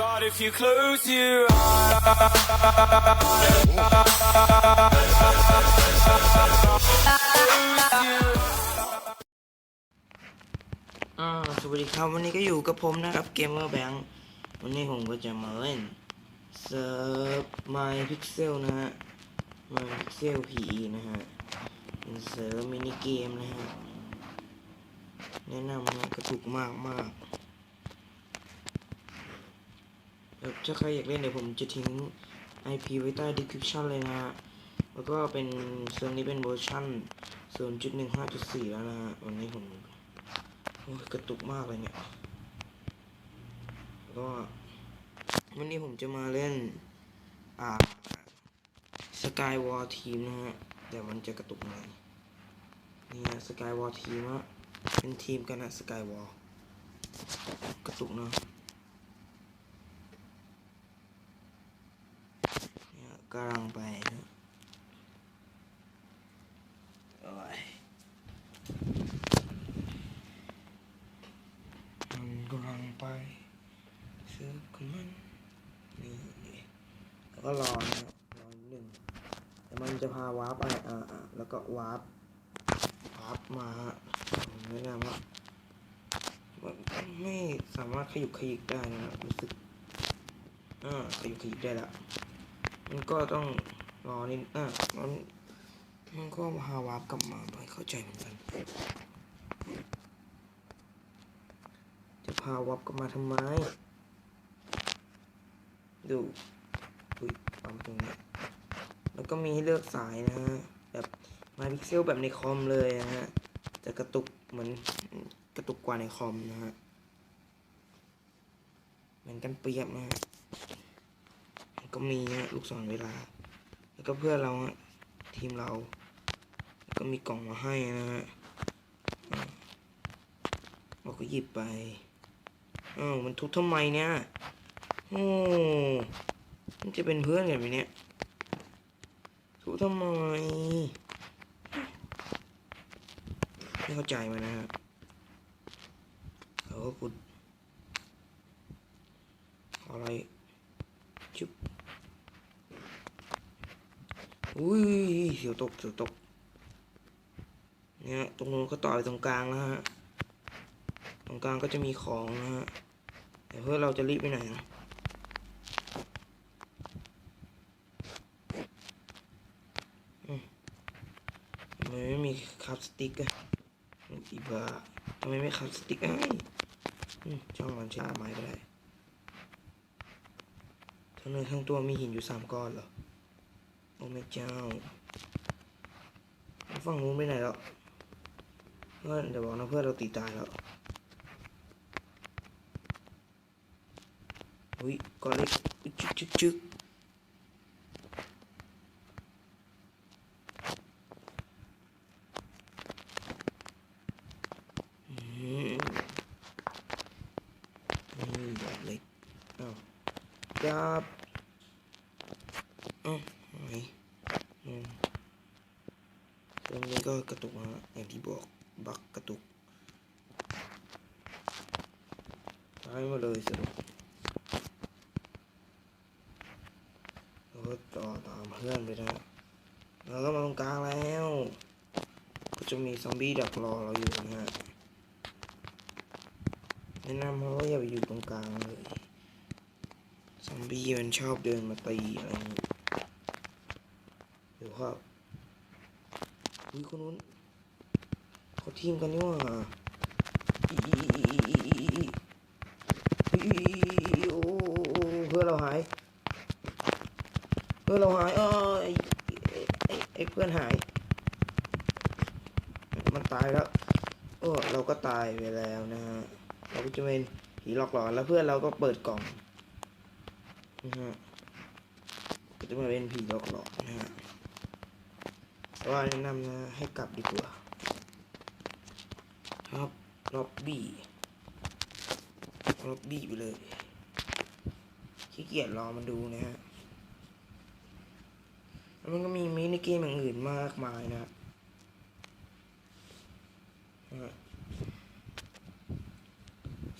But if you close your eyes, สวัสดีครับวันนี้ก็อยู่กับผมนะครับเกมเมอร์แบงค์วันนี้ผมก็จะมาเล่นเซิร์ฟ My Pixel นะฮะ My Pixel PE นะฮะเป็นเซิร์ฟมินิเกมนะฮะ แนะนำนะกระตุกมากมาก แบบถ้าใครอยากเล่นเดี๋ยวผมจะทิ้ง IP ไว้ใต้ description เลยนะฮะแล้วก็เป็นเซิร์ฟนี้เป็นเวอร์ชัน0.15.4 แล้วนะฮะวันนี้ผมโอ้ยกระตุกมากเลยเนี่ย ก็วันนี้ผมจะมาเล่น อ่าสกายวอลทีมนะฮะ แต่มันจะกระตุกหน่อยนี่นะสกายวอลทีมอะเป็นทีมกันนะสกายวอลกระตุกเนาะเนี่ย กำลังไปโอ้ยมันกำลังไปซื้อของมันนี่แล้วก็รอนะรอหนึ่งแต่มันจะพาวาร์ปอะไรอ่าแล้วก็วาร์ปวาร์ปมาฮะผมแนะนำว่ามันไม่สามารถขยุกขยิกได้นะครับรู้สึกอ่าขยุกขยิกได้ละ มันก็ต้องรอนิดอ่ามันมันก็พาวาร์ปกลับมาไม่เข้าใจเหมือนกัน จะพาวับกลับมาทำไม ดูอุ้ยปั๊มตรงนี้ แล้วก็มีให้เลือกสายนะฮะ แบบมาพิกเซลแบบในคอมเลยนะฮะ จะกระตุกเหมือนกระตุกกว่าในคอมนะฮะ เหมือนกันเปรียบนะฮะ ก็มีฮะลูกศรเวลา แล้วก็เพื่อนเราฮะทีมเราก็มีกล่องมาให้นะฮะเราก็หยิบไปอ้าวมันทุบทำไมเนี่ยโอ้มันจะเป็นเพื่อนกันไหมเนี่ยทุบทำไมไม่เข้าใจมันนะครับเราก็ขุดอะไรจุบ อุ้ยเสียวตกเสียวตก เนี่ยตรงนู้นก็ต่อไปตรงกลางแล้วฮะ ตรงกลางก็จะมีของนะฮะแต่เพื่อเราจะรีบไปไหนนะมทำไมไม่มีคับสติ๊กอะอีบ้าทำไมไม่คับสติ๊กไอ้อืมช่างมันช้าไม้ก็ได้ทั้งเนื้อทั้งตัวมีหินอยู่สามก้อนเหรอ โอ้แม่เจ้าฝั่งนู้นไปไหนแล้วเพื่อนเดี๋ยวบอกนะเพื่อนเราตีตายแล้วอุ้ยก้อนเล็กจึ๊กจึ๊กจึ๊กอืมนี่แบบเล็กอ้าวจับอ้าวหายอืม ตรงนี้ก็กระตุกนะอย่างที่บอกบักกระตุกตายมาเลยสรุปเราก็ต่อตามเพื่อนไปนะเราก็มาตรงกลางแล้ว ก็จะมีซอมบี้ดักรอเราอยู่นะฮะแนะนำเขาว่าอย่าไปอยู่ตรงกลางเลย ซอมบี้มันชอบเดินมาตีอะไรอย่างนี้ ภาพอุ้ยคนนู้นเขาทีมกันนี่ว่าเพื่อนเราหายเพื่อนเราหายเออไอ้เพื่อนหาย มันตายแล้วโอ้เราก็ตายไปแล้วนะฮะเราก็จะเป็นผีหลอกหลอนแล้วเพื่อนเราก็เปิดกล่องนะฮะก็จะมาเป็นผีหลอกหลอนนะฮะ ว่าแนะนำนะให้กลับดีกว่าครับล็อบบี้ล็อบบี้ไปเลยขี้เกียจรอมันดูนะฮะแล้วมันก็มีมินิเกมอย่างอื่นมากมายนะ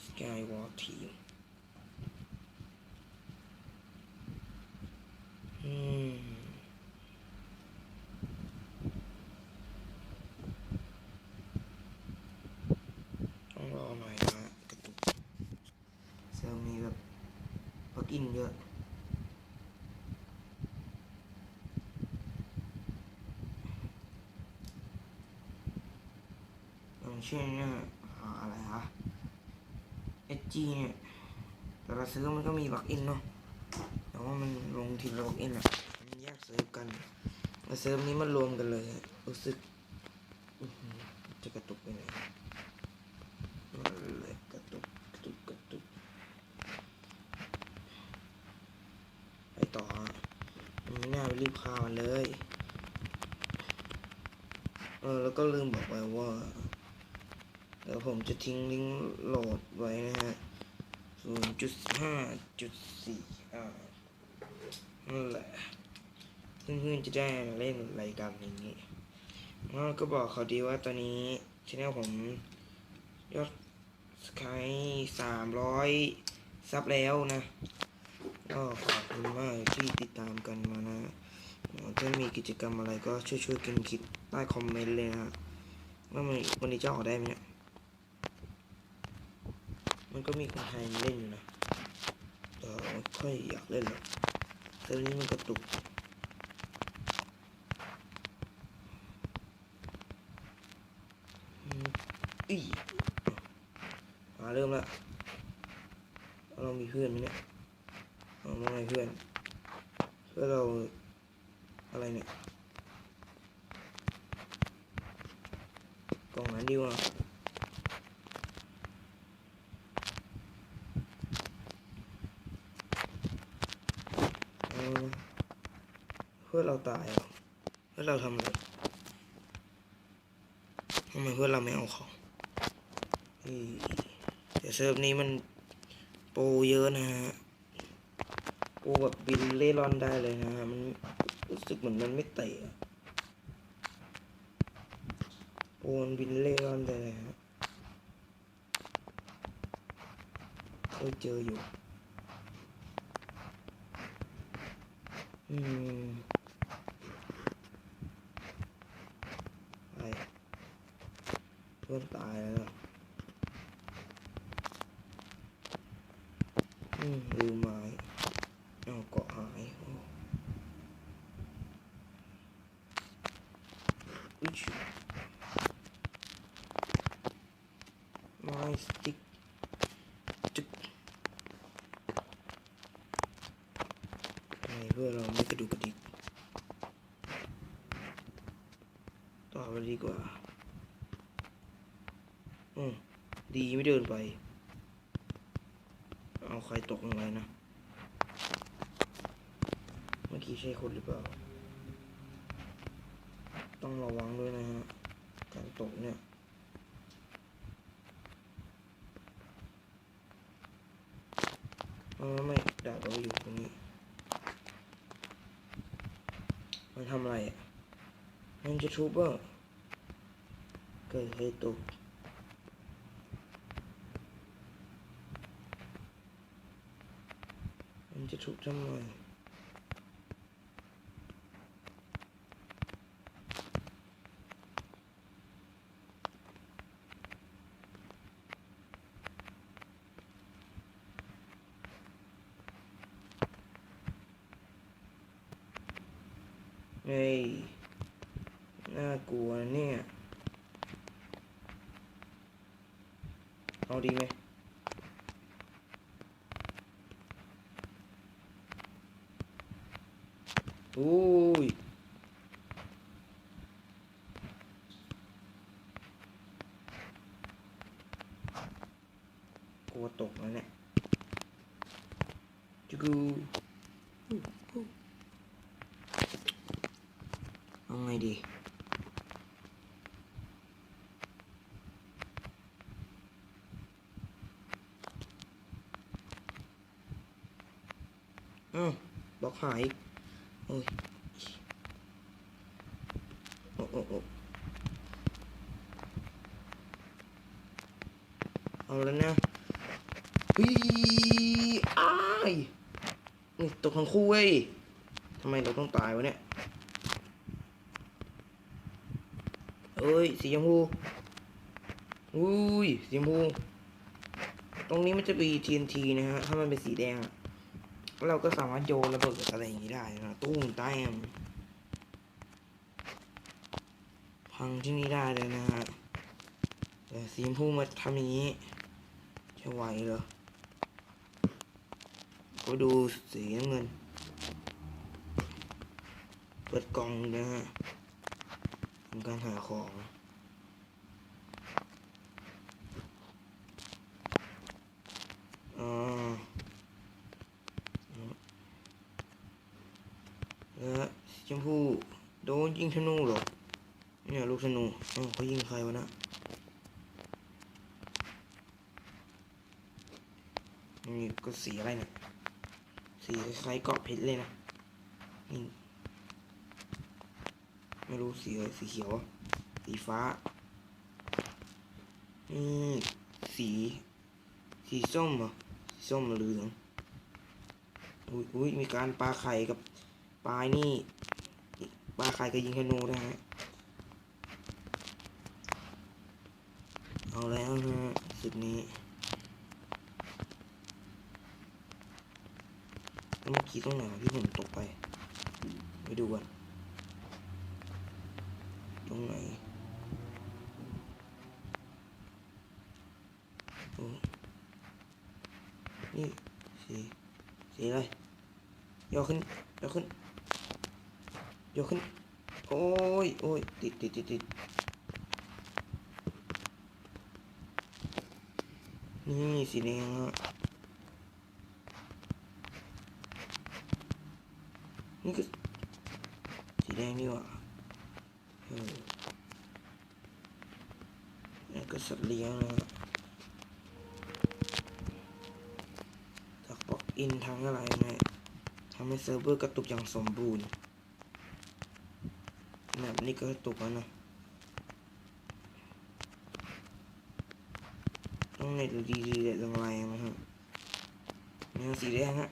สกายวอล์ทีม อินเยอะอย่างเช่นเนี่ยอะไรฮะ SG เนี่ยแต่ละซื้อมันก็มีบักอินเนาะแต่ว่ามันลงทีละบักอินอะมันแยกเซิร์ฟกันแต่เซิร์ฟนี้มันรวมกันเลยรู้สึกจะกระตุกไปไหนเลยกระตุกกระตุกกระตุกไปต่อฮะไม่น่ารีบฆ่ามันเลยเออแล้วก็ลืมบอกไปว่า ดี๋ยวผมจะทิ้งลิงก์โหลดไว้นะฮะ0.5.4อ่านั่นแหละเพื่อนๆจะได้มาเล่นรายการอย่างนี้แล้วก็บอกเขาดีว่าตอนนี้ช anel ผมยอดสกายสามร้อยซับแล้วนะ ก็ขอบคุณมากที่ติดตามกันมานะ ถ้ามีกิจกรรมอะไรก็ช่วยๆกันคิดใต้คอมเมนต์เลยนะฮะว่ามันวันนี้จะออกได้ไหมเนี่ย มันก็มีคนไทยเล่นอยู่นะแต่ไม่ค่อยอยากเล่นหรอกเซิร์ฟนี้มันกระตุกอืมอีมาเริ่มละเรามีเพื่อนไหมเนี่ยเอามาไงเพื่อนเพื่อเราอะไรเนี่ยกล่องนั้นดีกว่านะ เพื่อเราตายเหรอเพื่อเราทำอะไรทำไมเพื่อเราไม่เอาของอีแต่เซิร์ฟนี้มันโปรเยอะนะฮะโปรแบบบินเล่ร่อนได้เลยนะฮะมันรู้สึกเหมือนมันไม่เตะอะโปรมันบินเล่ร่อนได้เลยฮะเคยเจออยู่ อืมไปเพื่อนตายแล้วอืมลืมไม้เอาเกาะหายโอ้ยชิไม้สติ๊กจึ๊กทำไมเพื่อนเราไม่กระดูกกระดิกต่อไปดีกว่า ดีไม่เดินไป เอาใครตกลงไปนะ เมื่อกี้ใช่คนหรือเปล่า ต้องระวังด้วยนะฮะ การตกเนี่ยเออไม่ดาบเราอยู่ตรงนี้ มันทำอะไรอะมันจะทุบอะเกิดเหตุตก มันจะทุบทำไมเฮ้ยน่ากลัวเนี่ย เอาดีไหม อุ้ยกลัวตกแล้วเนี่ยจูกูเอาไงดีอ้าวบล็อกหายอีก โอ้ยโอ้โอ้โอ้เอาแล้วนะเฮ้ยอ้ายนี่ตกทั้งคู่เว้ยทำไมเราต้องตายวะเนี่ยเอ้ย สีชมพูอุ้ย สีชมพู ตรงนี้มันจะมี TNT นะฮะ ถ้ามันเป็นสีแดงอะ เราก็สามารถโยนระเบิดอะไรอย่างนี้ได้นะตู้มแต้มพังที่นี่ได้เลยนะฮะแต่สีชมพูมาทำอย่างนี้จะไหวเหรอก็ดูสีน้ำเงิน เปิดกล่องนะฮะทำการหาของอ่า แล้วชมพู่โดนยิงธนูเหรอ เนี่ย ลูกธนูอ้เขายิงใครวะนะนี่ก็สีอะไรเนี่ยสีคล้ายเกาะเพชรเลยนะนี่ไม่รู้สีอะไรสีเขียว สีฟ้านี่สี สีส้มเหรอสีส้มเหลืองอุ้ยอุ้ยมีการปลาไข่กับปลายนี่ปลาไข่กับยิงธนูนะฮะ เอาแล้วนะฮะศึกนี้เมื่อกี้ตรงไหนวะที่ผมตกไปไปดูกันตรงไหนโอ้นี่สีสีอะไรยกขึ้นยกขึ้นยกขึ้น โอ้ยโอ้ยติดติดติดติด นี่สีแดงอะนี่ก็สีแดงนี่ว่าเออนี่ก็สัตว์เลี้ยงนะจากบอกอินทั้งอะไรนะทำให้เซิร์ฟเวอร์กระตุกอย่างสมบูรณ์แบบนี้ก็กระตุกแล้วนะต้อ งเน็ตดูดีๆเด็ดแรงๆนะฮะเนี่สีแดงฮะ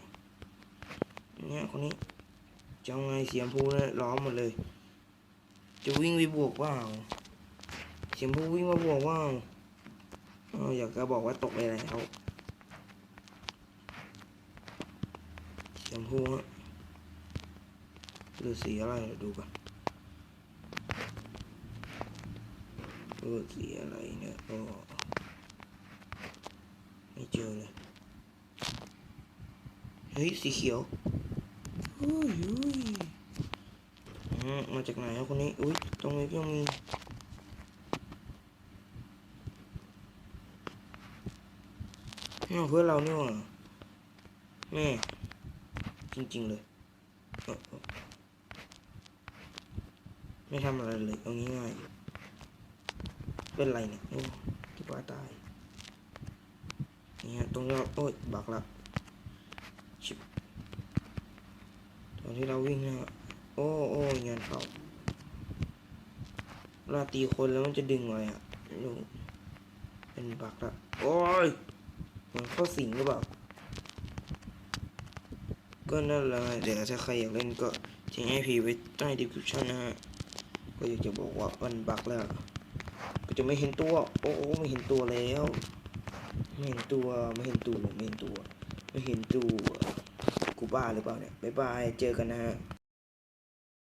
เนี่ยคนนี้จะเอาไงเสียมพูนี่ยล้อมหมดเลย จะวิ่งไปบวกว่าเสียมพูวิ่งมาบวกว่าอ๋ออยากจะบอกว่าตกไปแล้วเสียมพูฮะหรือสีอะไรดูก่อนเออสีอะไรเนี่ยก็ เจอเลย เฮ้ย สีเขียวเฮ้ยเฮ้ยมาจากไหนครับคนนี้ อุ้ย ตรงนี้ก็มีเพื่อนเรานี่หว่าแม่จริง ๆ เลย ไม่ทำอะไรเลยเอาง่ายๆเป็นไรเนี่ย โอ้ที่ว่าตาย เนี่ยตรงนี้โอ้ยบักละชิบตอนที่เราวิ่งนะโอ้โอ้งานเขาเวลาตีคนแล้วมันจะดึงอะไรอะดูเป็นบักละโอ้ยมันเข้าสิงหรือเปล่าก็นั่นแหละเดี๋ยวถ้าใครอยากเล่นก็ทิ้งไอพีไว้ใต้ดีคริปชั่นนะฮะก็อยากจะบอกว่ามันบักแล้ว ก็จะไม่เห็นตัว โอ้โอ้ไม่เห็นตัวแล้ว ไม่เห็นตัวไม่เห็นตัวไม่เห็นตัวไม่เห็นตัวกูบ้าหรือเปล่าเนี่ยบ๊ายบายเจอกันนะฮะ